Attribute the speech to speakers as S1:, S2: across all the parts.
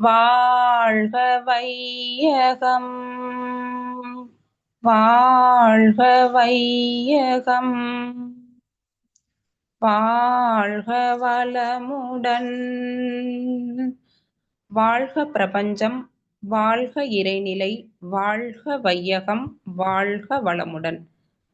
S1: வாழ்க வையகம். வாழ்க வையகம். வாழ்க வளமுடன். வாழ்க பிரபஞ்சம் வாழ்க இறைநிலை வாழ்க வையகம் வாழ்க வளமுடன்.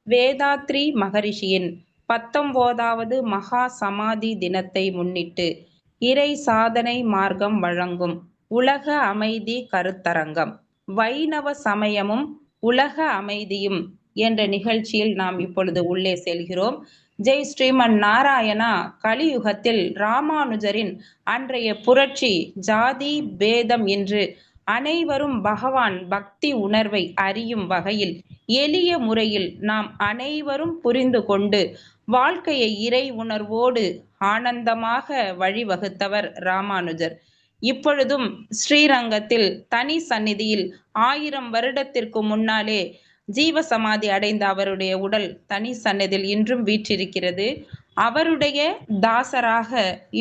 S1: வேதாத்ரி மகரிஷியின் பத்தொன்பதாவது மகா சமாதி தினத்தை முன்னிட்டு இறை சாதனை மார்க்கம் வழங்கும் உலக அமைதி கருத்தரங்கம். வைணவ சமயமும் உலக அமைதியும் என்ற நிகழ்ச்சியில் நாம் இப்பொழுது உள்ளே செல்கிறோம். ஜெய் ஸ்ரீமன் நாராயணா கலியுகத்தில் ராமானுஜரின் அன்றைய புரட்சி ஜாதி பேதம் என்று அனைவரும் பகவான் பக்தி உணர்வை அறியும் வகையில் எளிய முறையில் நாம் அனைவரும் புரிந்து கொண்டு வாழ்க்கையை இறை உணர்வோடு ஆனந்தமாக வழிவகுத்தவர் ராமானுஜர். இப்பொழுதும் ஸ்ரீரங்கத்தில் தனி சந்நிதியில் ஆயிரம் வருடத்திற்கு முன்னாலே ஜீவ சமாதி அடைந்த அவருடைய உடல் தனி சன்னதியில் இன்றும் வீற்றிருக்கிறது. அவருடைய தாசராக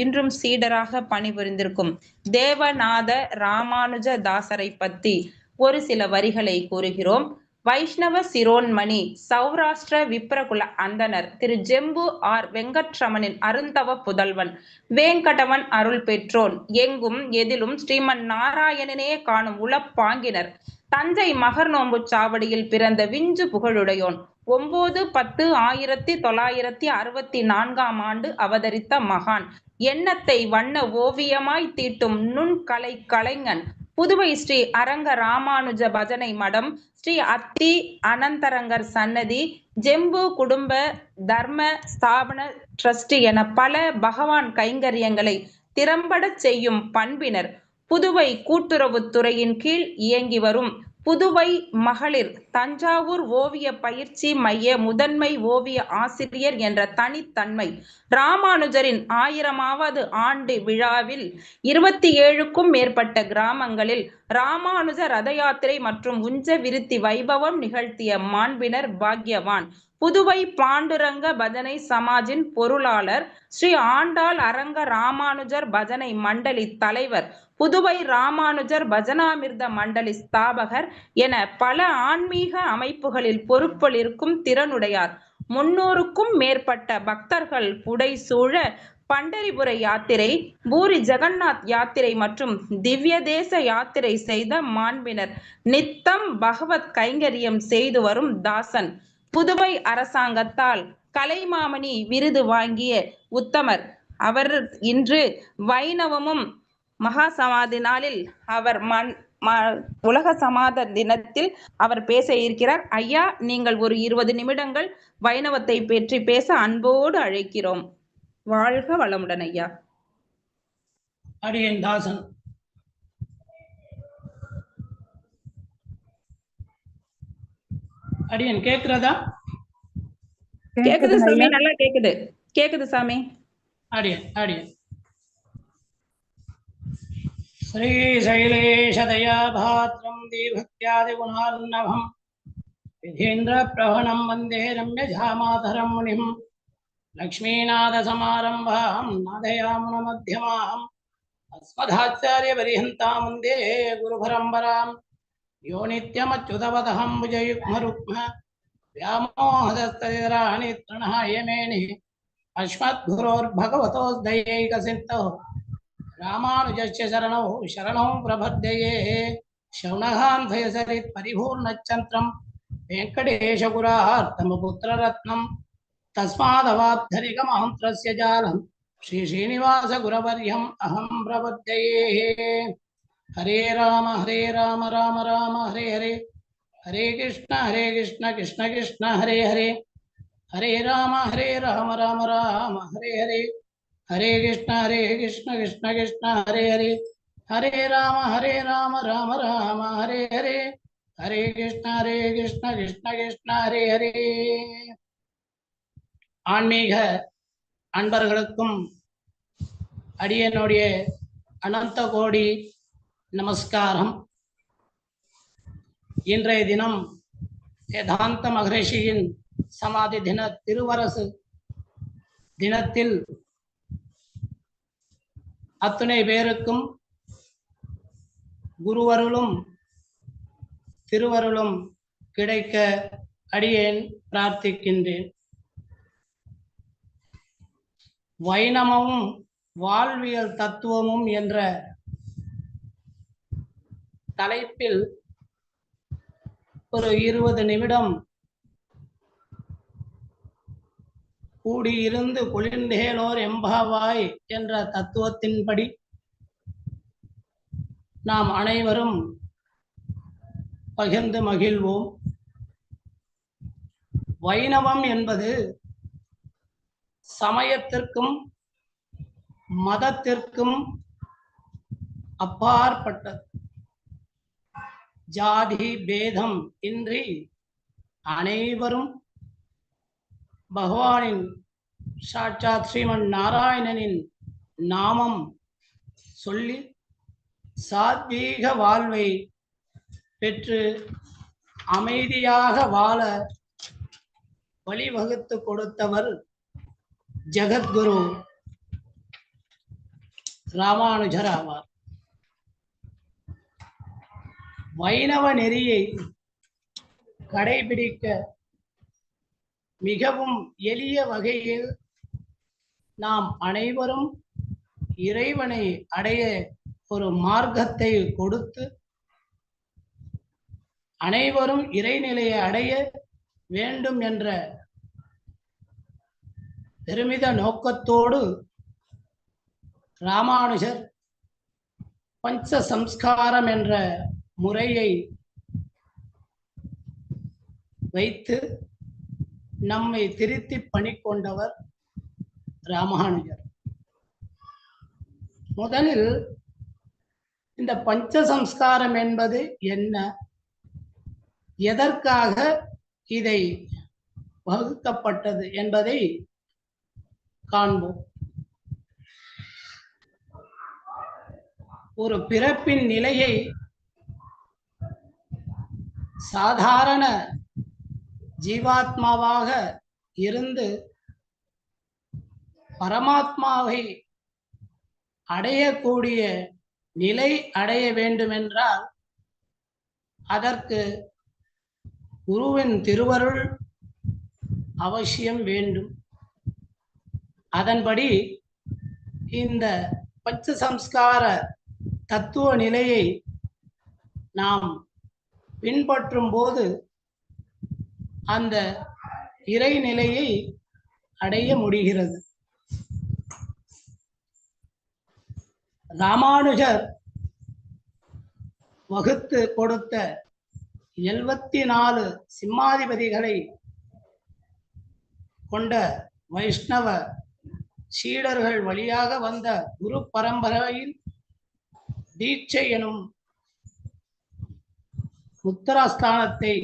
S1: இன்றும் சீடராக பணிபுரிந்திருக்கும் தேவநாத ராமானுஜ தாசரை பத்தி ஒரு சில வரிகளை கூறுகிறோம். வைஷ்ணவ சிரோன்மணி சௌராஷ்டிர விப்ரகுல அந்தனர் திரு ஜெம்பு ஆர் வெங்கட்ரமனின் அருந்தவ புதல்வன் வேங்கடவன் அருள் பெற்றோன் எங்கும் எதிலும் ஸ்ரீமன் நாராயணனே காணும் உளப்பாங்கினர் தஞ்சை மகர் நோம்பு சாவடியில் பிறந்த விஞ்சு புகழுடையோன் ஒன்பது பத்து ஆயிரத்தி தொள்ளாயிரத்தி அறுபத்தி நான்காம் ஆண்டு அவதரித்த மகான் எண்ணத்தை வண்ண ஓவியமாய் தீட்டும் நுண்கலை கலைஞன் புதுவை ஸ்ரீ அரங்க ராமானுஜ பஜனை மடம் ஸ்ரீ அத்தி அனந்தரங்கர் சன்னதி ஜெம்பு குடும்ப தர்ம ஸ்தாபன டிரஸ்டி என பல பகவான் கைங்கரியங்களை திறம்பட செய்யும் பண்பினர். புதுவை கூட்டுறவுத்துறையின் கீழ் இயங்கி வரும் புதுவை மகளிர் தஞ்சாவூர் ஓவிய பயிற்சி மைய முதன்மை ஓவிய ஆசிரியர் என்ற தனித்தன்மை. ராமானுஜரின் ஆயிரமாவது ஆண்டு விழாவில் இருபத்தி ஏழுக்கும் மேற்பட்ட கிராமங்களில் ராமானுஜ ரத யாத்திரை மற்றும் உஞ்ச விருத்தி வைபவம் நிகழ்த்திய மாண்பினர் பாக்யவான். புதுவை பாண்டுரங்க பஜனை சமாஜின் பொருளாளர் ஸ்ரீ ஆண்டாள் அரங்க ராமானுஜர் பஜனை மண்டலி தலைவர் புதுவை ராமானுஜர் பஜனாமிர்த மண்டலி ஸ்தாபகர் என பல ஆன்மீக அமைப்புகளில் பொறுப்பில் இருக்கும் திறனுடையார். முன்னூறுக்கும் மேற்பட்ட பக்தர்கள் புடை சூழ பண்டரிபுர யாத்திரை பூரி ஜெகநாத் யாத்திரை மற்றும் திவ்ய தேச யாத்திரை செய்த மாண்பினர். நித்தம் பகவத் கைங்கரியம் செய்து வரும் தாசன். புதுவை அரசாங்கத்தால் கலைமாமணி விருது வாங்கிய உத்தமர். அவர் இன்று வைணவமும் மகா சமாதி நாளில் அவர் மண் உலக சமாத தினத்தில் அவர் பேச இருக்கிறார். ஐயா நீங்கள் ஒரு இருபது நிமிடங்கள் வைணவத்தை பற்றி பேச அன்போடு அழைக்கிறோம். வாழ்க வளமுடன் ஐயா.
S2: அடியன் தாசன். அடியன் கேக்குறதா?
S1: கேக்குது சாமி நல்லா கேக்குது. கேக்குது சாமி.
S2: அடியன் அடியன் श्रीशैलेशदया भात्रं दीभक्त्यादिगुणार्णवम् विधीन्द्रप्रवणं वन्दे रम्यझामातरं मुनिं लक्ष्मीनाथसमारम्भां नादयामुनमध्यमाम् अस्मदाचार्यपर्यन्तां वन्दे गुरुपरम्परां यो नित्यमच्युतवदहं भुजयुग्मरुक्म व्यामोहदस्तराणि तृणः यमेनि अस्मद्गुरोर्भगवतोऽस्दयैकसिन्धोः रामानुजस्य शरणौ शरणौ प्रपद्यये शौनहान्भयसरित् परिपूर्णचन्त्रं वेङ्कटेशगुरार्तमपुत्ररत्नं तस्मादवाब्धरिकमहन्त्रस्य जालं श्रीश्रीनिवासगुरवर्यम् अहं प्रपद्यये हरे राम हरे राम राम राम, हरे हरे। हरे कृष्ण हरे कृष्ण कृष्ण कृष्ण, हरे हरे। हरे राम हरे राम राम राम, हरे हरे। ஹரே கிருஷ்ண ஹரே கிருஷ்ண கிருஷ்ண கிருஷ்ண ஹரே ஹரே. ஹரே ராம ஹரே ராம ராம ராம ஹரே ஹரே. ஹரே கிருஷ்ண ஹரே கிருஷ்ண கிருஷ்ண கிருஷ்ண ஹரே ஹரே. ஆன்மீக அன்பர்களுக்கும் அடியனுடைய அனந்த கோடி நமஸ்காரம். இன்றைய தினம் வேதாந்த மகரிஷியின் சமாதி தின திருவரசு தினத்தில் அத்துணை பேருக்கும் குருவருளும் திருவருளும் கிடைக்க அடியேன் பிரார்த்திக்கின்றேன். வைணவமும் வாழ்வியல் தத்துவமும் என்ற தலைப்பில் ஒரு இருபது நிமிடம் கூடியிருந்து குளிர்ந்தேலோர் எம்பாவாய் என்ற தத்துவத்தின்படி நாம் அனைவரும் பகிர்ந்து மகிழ்வோம். வைணவம் என்பது சமயத்திற்கும் மதத்திற்கும் அப்பாற்பட்டது ஜாதி பேதம் இன்றி அனைவரும் பகவானின் சாட்சாத் ஸ்ரீமன் நாராயணனின் நாமம் சொல்லி சாத்வீக வாழ்வை பெற்று அமைதியாக வாழ வழிவகுத்து கொடுத்தவர் ஜெகத்குரு ராமானுஜர் ஆவார். வைணவ நெறியை கடைபிடிக்க மிகவும் எளிய வகையில் நாம் அனைவரும் இறைவனை அடைய ஒரு மார்க்கத்தை கொடுத்து அனைவரும் இறைநிலையை அடைய வேண்டும் என்ற பெருமித நோக்கத்தோடு ராமானுஜர் பஞ்ச சம்ஸ்காரம் என்ற முறையை வைத்து நம்மை திருத்தி பணி கொண்டவர் ராமானுஜர். முதலில் இந்த பஞ்ச சம்ஸ்காரம் என்பது என்ன? எதற்காக இதை வகுக்கப்பட்டது என்பதை காண்போம். ஒரு பிறப்பின் நிலையை சாதாரண ஜீவாத்மாவாக இருந்து பரமாத்மாவை அடையக்கூடிய நிலை அடைய வேண்டுமென்றால் அதற்கு குருவின் திருவருள் அவசியம் வேண்டும். அதன்படி இந்த பச்ச சம்ஸ்கார தத்துவ நிலையை நாம் பின்பற்றும் போது அந்த இறைநிலையை அடைய முடிகிறது. ராமானுஜர் வகுத்து கொடுத்த எழுபத்தி நாலு சிம்மாதிபதிகளை கொண்ட வைஷ்ணவ சீடர்கள் வழியாக வந்த குரு பரம்பரையில் தீட்சை எனும் உத்தரஸ்தானத்தை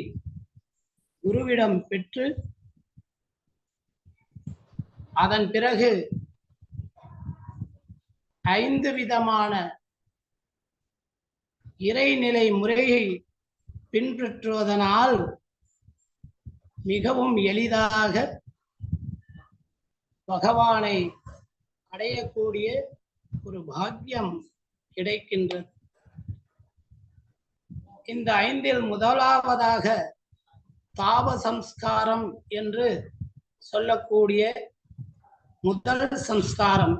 S2: குருவிடம் பெற்று அதன் பிறகு ஐந்து விதமான இறைநிலை முறையை பின்பற்றுவதனால் மிகவும் எளிதாக பகவானை அடையக்கூடிய ஒரு பாக்கியம் கிடைக்கின்றது. இந்த ஐந்தில் முதலாவதாக தாப சம்ஸ்காரம் என்று சொல்லக்கூடிய முதல் சம்ஸ்காரம்.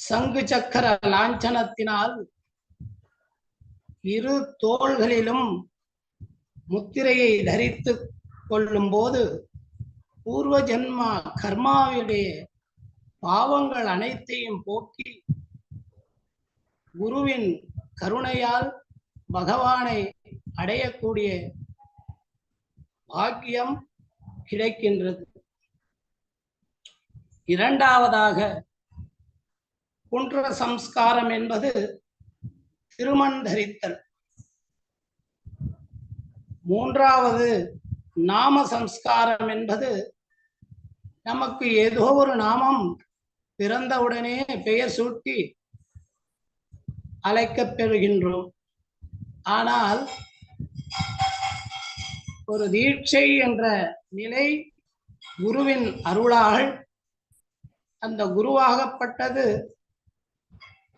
S2: சங்கு சக்கர லாஞ்சனத்தினால் இரு தோள்களிலும் முத்திரையை தரித்து கொள்ளும் போது பூர்வ ஜென்மா கர்மாவுடைய பாவங்கள் அனைத்தையும் போக்கி குருவின் கருணையால் பகவானை அடையக்கூடிய பாக்கியம் கிடைக்கின்றது. இரண்டாவதாக குன்ற சம்ஸ்காரம் என்பது திருமண் தரித்தல். மூன்றாவது நாம சம்ஸ்காரம் என்பது நமக்கு ஏதோ ஒரு நாமம் பிறந்தவுடனே பெயர் சூட்டி அழைக்கப் பெறுகின்றோம். ஆனால் ஒரு தீட்சை என்ற நிலை குருவின் அருளால் அந்த குருவாகப்பட்டது.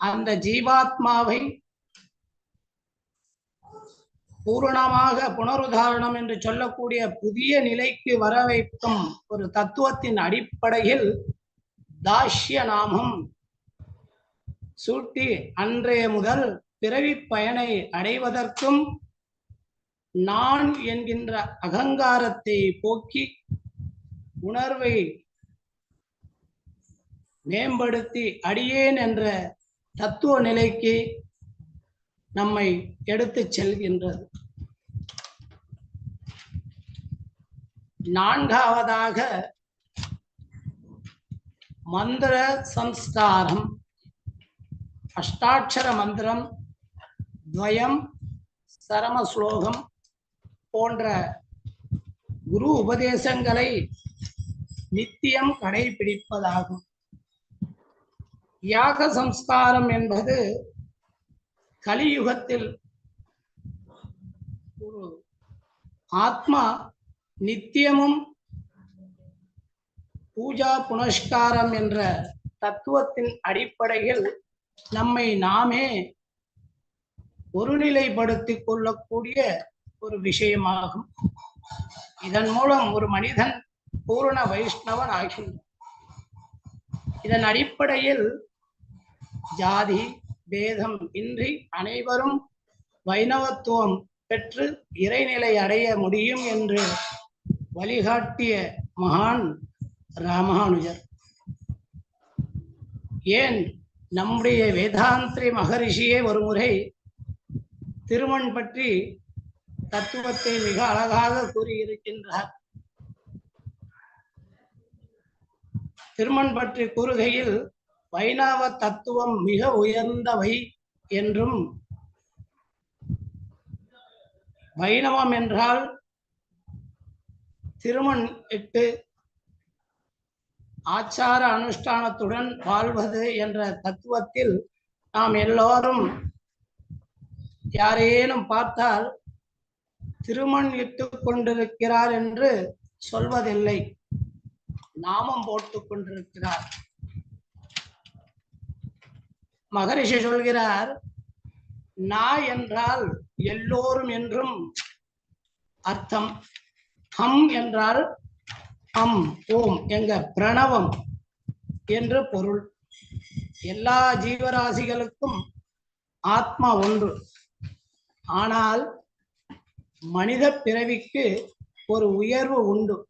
S2: அந்த ஜீவாத்மாவை பூரணமாக புனருதாரணம் என்று சொல்லக்கூடிய புதிய நிலைக்கு வர வைக்கும் ஒரு தத்துவத்தின் அடிப்படையில் தாஷ்ய நாமம் சூட்டி அன்றைய முதல் பிறவி பயனை அடைவதற்கும் நான் என்கின்ற அகங்காரத்தை போக்கி உணர்வை மேம்படுத்தி அடியேன் என்ற தத்துவ நிலைக்கு நம்மை எடுத்துச் செல்கின்றது. நான்காவதாக மந்திர சம்ஸ்காரம் அஷ்டாட்சர மந்திரம் துவயம் சரம ஸ்லோகம் போன்ற குரு உபதேசங்களை நித்தியம் கடைபிடிப்பதாகும். யாக சம்ஸ்காரம் என்பது கலியுகத்தில் ஒரு ஆத்மா நித்தியமும் பூஜா புனஸ்காரம் என்ற தத்துவத்தின் அடிப்படையில் நம்மை நாமே ஒருநிலைப்படுத்திக் கொள்ளக்கூடிய ஒரு விஷயமாகும். இதன் மூலம் ஒரு மனிதன் பூரண வைஷ்ணவன் ஆகின்றான். இதன் அடிப்படையில் ஜாதி பேதம் இன்றி அனைவரும் வைணவத்துவம் பெற்று இறைநிலை அடைய முடியும் என்று வழிகாட்டிய மகான் ராமானுஜர். ஏன் நம்முடைய வேதாந்திரி மகரிஷியே ஒரு முறை திருமண் பற்றி தத்துவத்தை மிக அழகாக கூறியிருக்கின்றார். திருமண் பற்றி கூறுகையில் வைணவ தத்துவம் மிக உயர்ந்தவை என்றும் வைணவம் என்றால் திருமண் இட்டு ஆச்சார அனுஷ்டானத்துடன் வாழ்வது என்ற தத்துவத்தில் நாம் எல்லோரும் யாரேனும் பார்த்தால் திருமண் இட்டுக் கொண்டிருக்கிறார் என்று சொல்வதில்லை. நாமம் போட்டு கொண்டிருக்கிறார். மகரிஷி சொல்கிறார் நா என்றால் எல்லோரும் என்றும் அர்த்தம். ஹம் என்றால் அம் ஓம் எங்க பிரணவம் என்று பொருள். எல்லா ஜீவராசிகளுக்கும் ஆத்மா ஒன்று. ஆனால் மனித பிறவிக்கு ஒரு உயர்வு உண்டு.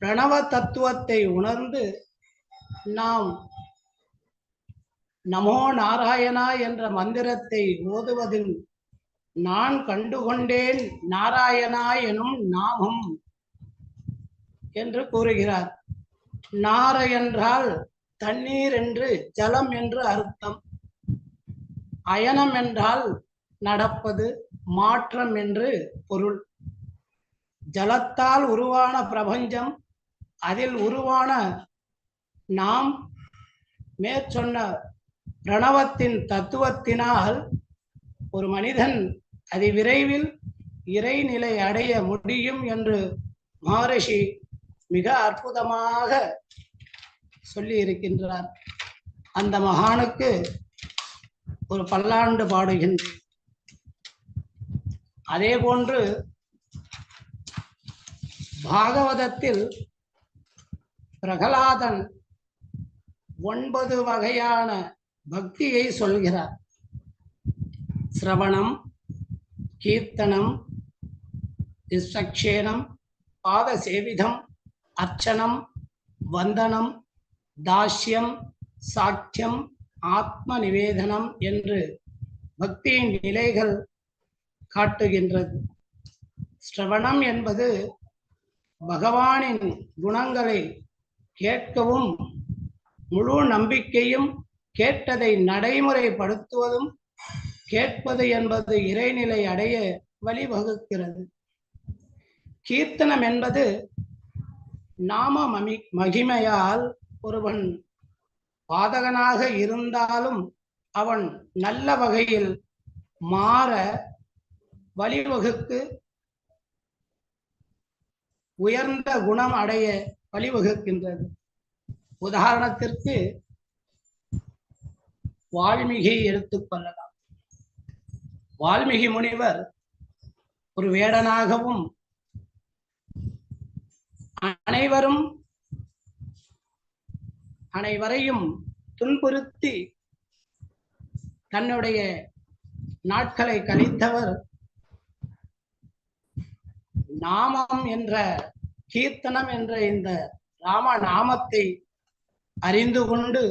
S2: பிரணவ தத்துவத்தை உணர்ந்து நாம் நமோ நாராயணா என்ற மந்திரத்தை ஓதுவதில் நான் கண்டுகொண்டேன் நாராயணா எனும் நாமம் என்று கூறுகிறார். நார என்றால் தண்ணீர் என்று ஜலம் என்று அர்த்தம். அயனம் என்றால் நடப்பது. மாற்றம் என்று பொருள். ஜலத்தால் உருவான பிரபஞ்சம் அதில் உருவான நாம் மேற்சொன்ன பிரணவத்தின் தத்துவத்தினால் ஒரு மனிதன் அதிவிரைவில் இறைநிலை அடைய முடியும் என்று மகரிஷி மிக அற்புதமாக சொல்லி இருக்கின்றார் அந்த மகானுக்கு ஒரு பல்லாண்டு பாடுகின்றேன். அதே போன்று பாகவதத்தில் பிரகலாதன் ஒன்பது வகையான பக்தியை சொல்கிறார். சிரவணம் கீர்த்தனம் நிசக்ஷேனம் பாத சேவிதம் அர்ச்சனம் வந்தனம் தாஸ்யம் சாக்கியம் ஆத்ம நிவேதனம் என்று பக்தியின் நிலைகள் காட்டுகின்றது ஸ்ரவணம் என்பது பகவானின் குணங்களை கேட்கவும் முழு நம்பிக்கையும் கேட்டதை நடைமுறைப்படுத்துவதும் கேட்பது என்பது இறைநிலை அடைய வழிவகுக்கிறது. கீர்த்தனம் என்பது நாம மமி மகிமையால் ஒருவன் பாதகனாக இருந்தாலும் அவன் நல்ல வகையில் மாற வழிவகுக்கு உயர்ந்த குணம் அடைய வழிவகுக்கின்றது. உதாரணத்திற்கு வால்மீகி எடுத்துக்கொள்ளலாம் வால்மீகி முனிவர் ஒரு வேடனாகவும் அனைவரும் அனைவரையும் துன்புறுத்தி தன்னுடைய நாட்களை கழித்தவர் நாமம் என்ற கீர்த்தனம் என்ற இந்த ராம நாமத்தை அறிந்து கொண்டு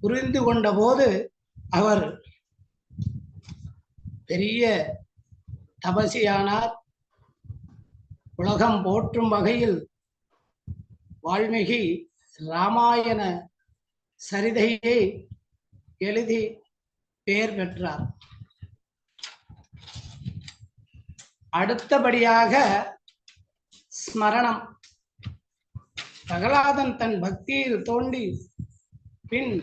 S2: புரிந்து கொண்ட போது அவர் பெரிய தபசியானார். உலகம் போற்றும் வகையில் வால்மீகி ராமாயண சரிதையை எழுதி பெயர் பெற்றார். அடுத்தபடியாக ஸ்மரணம். பிரகலாதன் தன் பக்தியில் தோண்டி பின்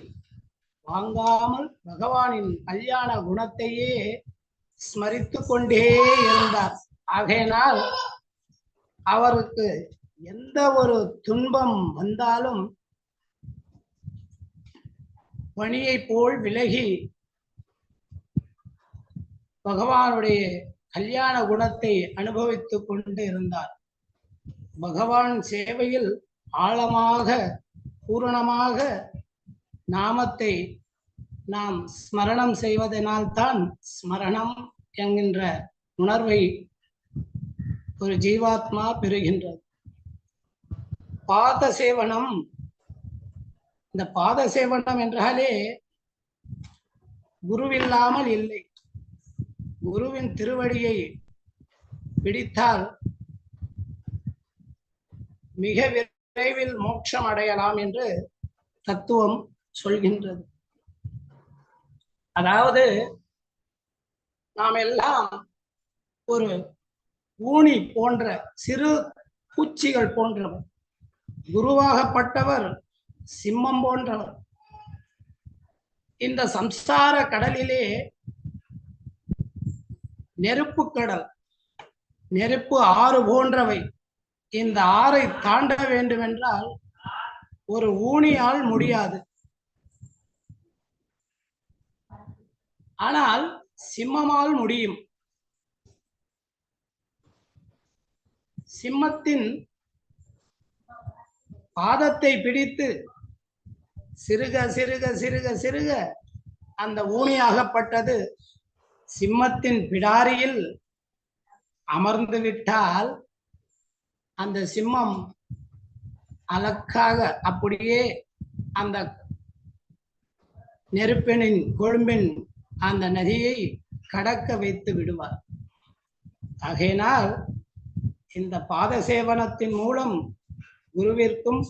S2: வாங்காமல் பகவானின் கல்யாண குணத்தையே ஸ்மரித்து கொண்டே இருந்தார். ஆகையினால் அவருக்கு எந்த ஒரு துன்பம் வந்தாலும் பணியை போல் விலகி பகவானுடைய கல்யாண குணத்தை அனுபவித்துக் கொண்டு இருந்தார் பகவான் சேவையில் ஆழமாக பூரணமாக நாமத்தை நாம் ஸ்மரணம் செய்வதனால்தான் ஸ்மரணம் என்கின்ற உணர்வை ஒரு ஜீவாத்மா பெறுகின்றது. பாத சேவனம் இந்த பாத சேவனம் என்றாலே குருவில்லாமல் இல்லை. குருவின் திருவடியை பிடித்தால் மிக விரைவில் மோட்சம் அடையலாம் என்று தத்துவம் சொல்கின்றது. அதாவது நாம் எல்லாம் ஒரு ஊனி போன்ற சிறு பூச்சிகள் போன்றவர் குருவாகப்பட்டவர் சிம்மம் போன்றவர் இந்த சம்சார கடலிலே நெருப்பு கடல். நெருப்பு ஆறு போன்றவை. இந்த ஆறை தாண்ட வேண்டுமென்றால் ஒரு ஊனியால் முடியாது. ஆனால் சிம்மமால் முடியும். சிம்மத்தின் பாதத்தை பிடித்து சிறுக சிறுக சிறுக சிறுக அந்த ஊனியாகப்பட்டது. சிம்மத்தின் பிடாரியில் அமர்ந்து விட்டால் அந்த சிம்மம் அலக்காக அப்படியே அந்த நெருப்பெனின் கொழும்பின் அந்த நதியை கடக்க வைத்து விடுவார். ஆகையினால் இந்த பாத சேவனத்தின் மூலம் குருவிற்கும்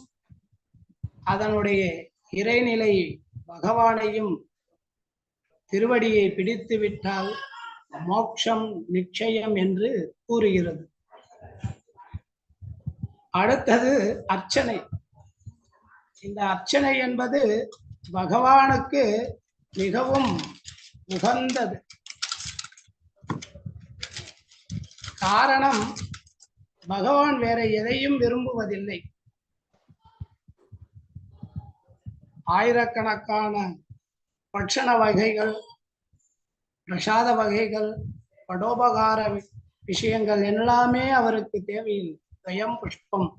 S2: அதனுடைய இறைநிலை பகவானையும் திருவடியை பிடித்து விட்டால் மோட்சம் நிச்சயம் என்று கூறுகிறது. அடுத்தது அர்ச்சனை. இந்த அர்ச்சனை என்பது பகவானுக்கு மிகவும் உகந்தது. காரணம் பகவான் வேற எதையும் விரும்புவதில்லை. ஆயிரக்கணக்கான பட்சண வகைகள் பிரசாத வகைகள் படோபகார விஷயங்கள் எல்லாமே அவருக்கு தேவையில்லை. தயம் புஷ்பம்.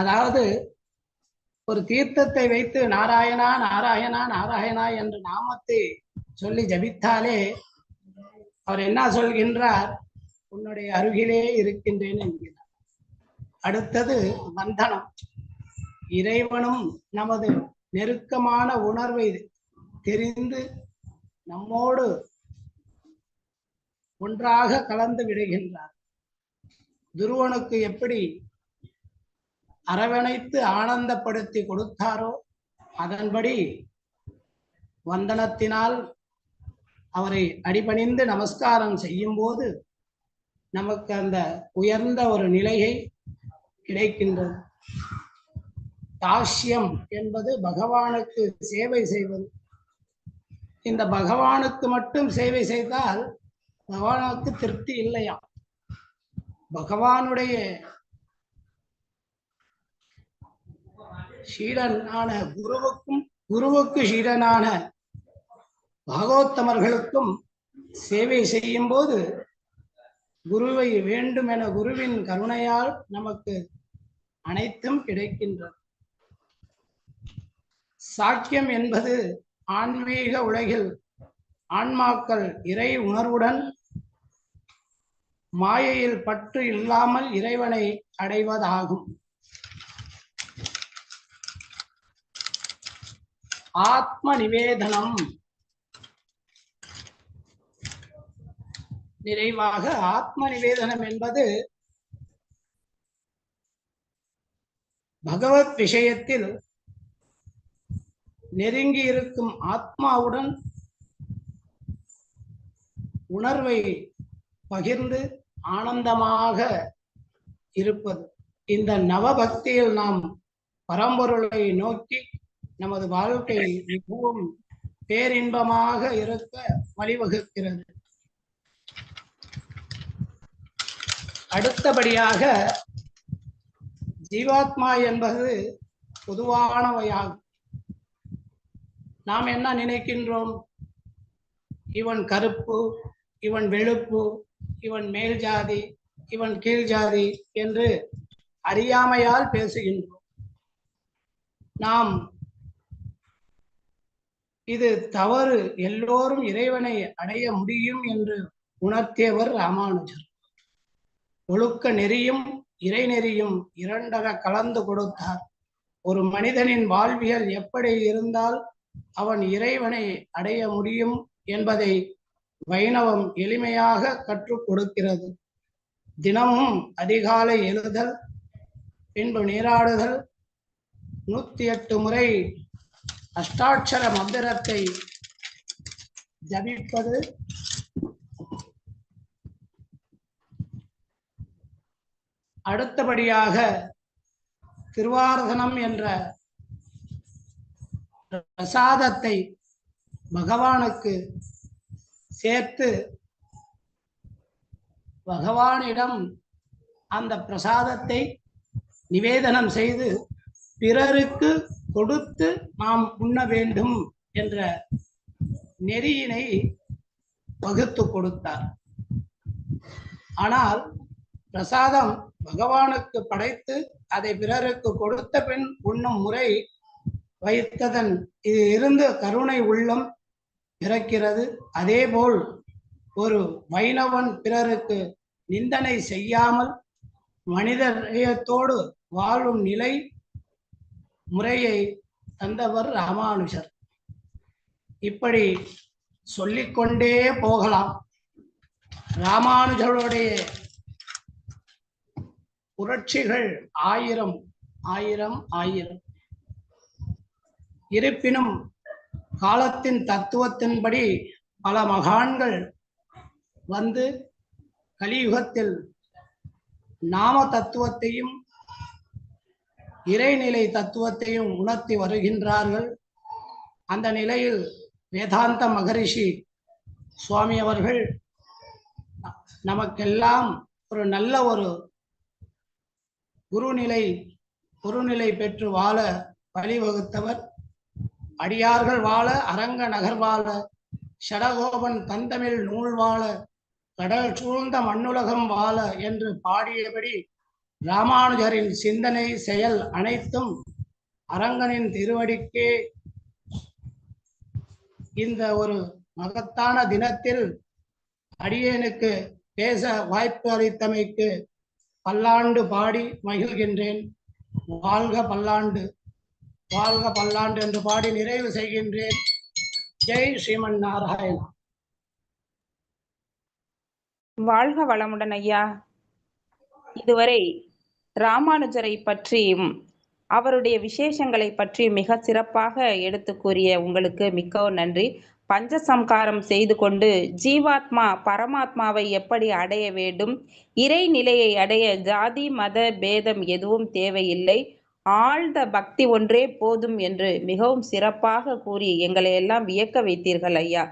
S2: அதாவது ஒரு தீர்த்தத்தை வைத்து நாராயணா நாராயணா நாராயணா என்ற நாமத்தை சொல்லி ஜபித்தாலே அவர் என்ன சொல்கின்றார்? உன்னுடைய அருகிலே இருக்கின்றேன் என்கிறார். அடுத்தது வந்தனம் இறைவனும் நமது நெருக்கமான உணர்வை தெரிந்து நம்மோடு ஒன்றாக கலந்து விடுகின்றார். துருவனுக்கு எப்படி அரவணைத்து ஆனந்தப்படுத்தி கொடுத்தாரோ அதன்படி வந்தனத்தினால் அவரை அடிபணிந்து நமஸ்காரம் செய்யும்போது நமக்கு அந்த உயர்ந்த ஒரு நிலையை கிடைக்கின்றது. தாஷ்யம் என்பது பகவானுக்கு சேவை செய்வது. இந்த பகவானுக்கு மட்டும் சேவை செய்தால் பகவானுக்கு திருப்தி இல்லையா? பகவானுடைய ஷீடனான குருவுக்கும் குருவுக்கு ஷீடனான பாகவத்தமர்களுக்கும் சேவை செய்யும் போது குருவை வேண்டும் என குருவின் கருணையால் நமக்கு அனைத்தும் கிடைக்கின்றது சாக்கியம் என்பது ஆன்மீக உலகில் ஆன்மாக்கள் இறை உணர்வுடன் மாயையில் பற்று இல்லாமல் இறைவனை அடைவதாகும். ஆத்ம நிவேதனம் நிறைவாக ஆத்ம நிவேதனம் என்பது பகவத் விஷயத்தில் நெருங்கி இருக்கும் ஆத்மாவுடன் உணர்வை பகிர்ந்து ஆனந்தமாக இருப்பது. இந்த நவபக்தியில் நாம் பரம்பொருளை நோக்கி நமது வாழ்க்கை மிகவும் பேரின்பமாக இருக்க வழிவகுக்கிறது. அடுத்தபடியாக ஜீவாத்மா என்பது பொதுவானவையாகும். நாம் என்ன நினைக்கின்றோம்? இவன் கருப்பு இவன் வெளுப்பு இவன் மேல் ஜாதி இவன் கீழ் ஜாதி என்று அறியாமையால் பேசுகின்றோம். நாம் இது தவறு எல்லோரும் இறைவனை அடைய முடியும் என்று உணர்த்தியவர் ராமானுஜர். ஒழுக்க நெறியும் இறை நெறியும் இரண்டர கலந்து கொடுத்தார். ஒரு மனிதனின் வாழ்வியல் எப்படி இருந்தால் அவன் இறைவனை அடைய முடியும் என்பதை வைணவம் எளிமையாக கற்றுக் கொடுக்கிறது. தினமும் அதிகாலை எழுதல் பின்பு நீராடுதல் நூத்தி எட்டு முறை அஷ்டாட்சர மந்திரத்தை ஜபிப்பது அடுத்தபடியாக திருவாரதனம் என்ற பிரசாதத்தை பகவானுக்கு சேர்த்து பகவானிடம் அந்த பிரசாதத்தை நிவேதனம் செய்து பிறருக்கு கொடுத்து நாம் உண்ண வேண்டும் என்ற நெறியினை வகுத்து கொடுத்தார். ஆனால் பிரசாதம் பகவானுக்கு படைத்து அதை பிறருக்கு கொடுத்த பின் உண்ணும் முறை வைத்ததன் இது இருந்து கருணை உள்ளம் பிறக்கிறது. அதேபோல் ஒரு வைணவன் பிறருக்கு நிந்தனை செய்யாமல் மனிதத்தோடு வாழும் நிலை முறையை தந்தவர் ராமானுஜர். இப்படி சொல்லிக்கொண்டே போகலாம். ராமானுஜருடைய புரட்சிகள் ஆயிரம் ஆயிரம் ஆயிரம். இருப்பினும் காலத்தின் தத்துவத்தின்படி பல மகான்கள் வந்து கலியுகத்தில் நாம தத்துவத்தையும் இறைநிலை தத்துவத்தையும் உணர்த்தி வருகின்றார்கள். அந்த நிலையில் வேதாந்த மகரிஷி சுவாமி அவர்கள் நமக்கெல்லாம் ஒரு நல்ல ஒரு குருநிலை குருநிலை பெற்று வாழ வழிவகுத்தவர். அடியார்கள் வாழ அரங்க நகர் வாழ ஷடகோபன் தந்தமிழ் நூல் வாழ கடல் சூழ்ந்த மண்ணுலகம் வாழ என்று பாடியபடி ராமானுஜரின் சிந்தனை செயல் அனைத்தும் அரங்கனின் திருவடிக்கே. இந்த ஒரு மகத்தான தினத்தில் அடியேனுக்கு பேச வாய்ப்பு அளித்தமைக்கு பல்லாண்டு பாடி மகிழ்கின்றேன். வாழ்க பல்லாண்டு. வாழ்க பல்லாண்டு என்று பாடி நிறைவு செய்கின்றேன். ஜெய் ஸ்ரீமன் நாராயணா.
S1: வாழ்க வளமுடன் ஐயா. இதுவரை ராமானுஜரை பற்றியும் அவருடைய விசேஷங்களை பற்றி மிக சிறப்பாக எடுத்து கூறிய உங்களுக்கு மிக்கவும் நன்றி. பஞ்சசம்காரம் செய்து கொண்டு ஜீவாத்மா பரமாத்மாவை எப்படி அடைய வேண்டும்? இறைநிலையை அடைய ஜாதி மத பேதம் எதுவும் தேவையில்லை. ஆழ்ந்த பக்தி ஒன்றே போதும் என்று மிகவும் சிறப்பாக கூறி எங்களை எல்லாம் வியக்க வைத்தீர்கள் ஐயா.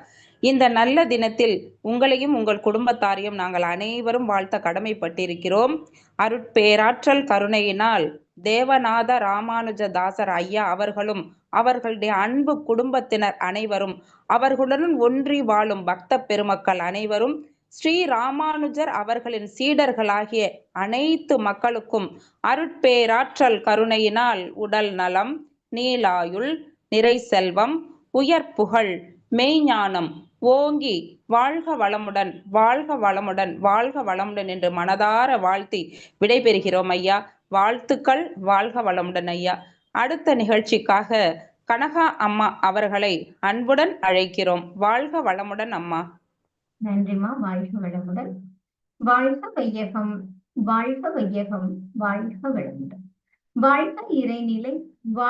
S1: இந்த நல்ல தினத்தில் உங்களையும் உங்கள் குடும்பத்தாரையும் நாங்கள் அனைவரும் வாழ்த்த கடமைப்பட்டிருக்கிறோம். அருட்பேராற்றல் கருணையினால் தேவநாத ராமானுஜ தாசர் ஐயா அவர்களும் அவர்களுடைய அன்பு குடும்பத்தினர் அனைவரும் அவர்களுடன் ஒன்றி வாழும் பக்த பெருமக்கள் அனைவரும் ஸ்ரீ ராமானுஜர் அவர்களின் சீடர்களாகிய அனைத்து மக்களுக்கும் அருட்பேராற்றல் கருணையினால் உடல் நலம் நீலாயுள் நிறை செல்வம் உயர் புகழ் மெய்ஞானம் ஓங்கி வாழ்க வளமுடன் வாழ்க வளமுடன் வாழ்க வளமுடன் என்று மனதார வாழ்த்தி விடைபெறுகிறோம் ஐயா. வாழ்த்துக்கள் வாழ்க வளமுடன் ஐயா. அடுத்த நிகழ்ச்சிக்காக கனகா அம்மா அவர்களை அன்புடன் அழைக்கிறோம். வாழ்க வளமுடன் அம்மா.
S3: நன்றிமா. வாழ்க வளமுடன். வாழ்க வையகம். வாழ்க வையகம். வாழ்க வளமுடன். வாழ்க இறைநிலை. வா